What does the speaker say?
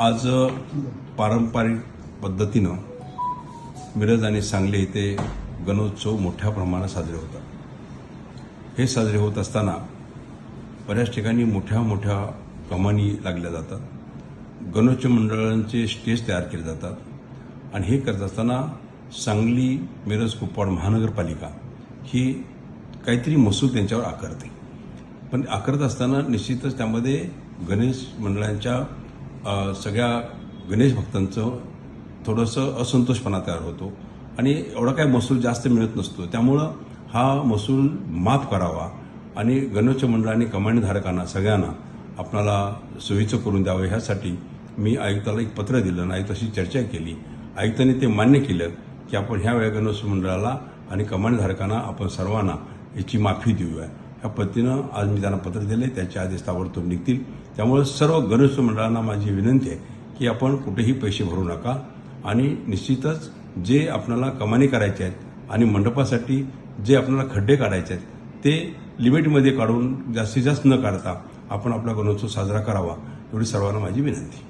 आज पारंपरिक पद्धतीनं मिरज आणि सांगली येथे गणोत्सव मोठ्या प्रमाणात साजरे होतात. हे साजरे होत असताना बऱ्याच ठिकाणी मोठ्या मोठ्या कमानी लागल्या जातात. गणोत्सव मंडळांचे स्टेज तयार केले जातात. आणि हे करत असताना सांगली मिरज कुपवाड महानगरपालिका ही काहीतरी महसूल त्यांच्यावर आकारते. पण आकारत असताना निश्चितच त्यामध्ये गणेश मंडळांच्या सगळ्या गणेश भक्तांचं थोडंसं असंतोषपणा तयार होतो. आणि एवढा काय महसूल जास्त मिळत नसतो. त्यामुळं हा महसूल माफ करावा आणि गणेश मंडळाने कमांडधारकांना सगळ्यांना आपणाला सोयीचं करून द्यावं ह्यासाठी मी आयुक्ताला एक पत्र दिलं आणि आयुक्ताशी चर्चा केली. आयुक्तांनी ते मान्य केलं की आपण ह्या वेळा गणेश मंडळाला आणि कमांडधारकांना आपण सर्वांना याची माफी देऊया. या पद्धतीनं आज मी त्यांना पत्र दिले त्याचे आदेश ताबडतोब निघतील. त्यामुळे सर्व गणेश मंडळांना माझी विनंती आहे की आपण कुठेही पैसे भरू नका आणि निश्चितच जे आपल्याला कमानी करायचे आहेत आणि मंडपासाठी जे आपल्याला खड्डे काढायचे आहेत ते लिमिटमध्ये काढून जास्तीत जास्त न काढता आपण आपला गणोत्सव साजरा करावा एवढी सर्वांना माझी विनंती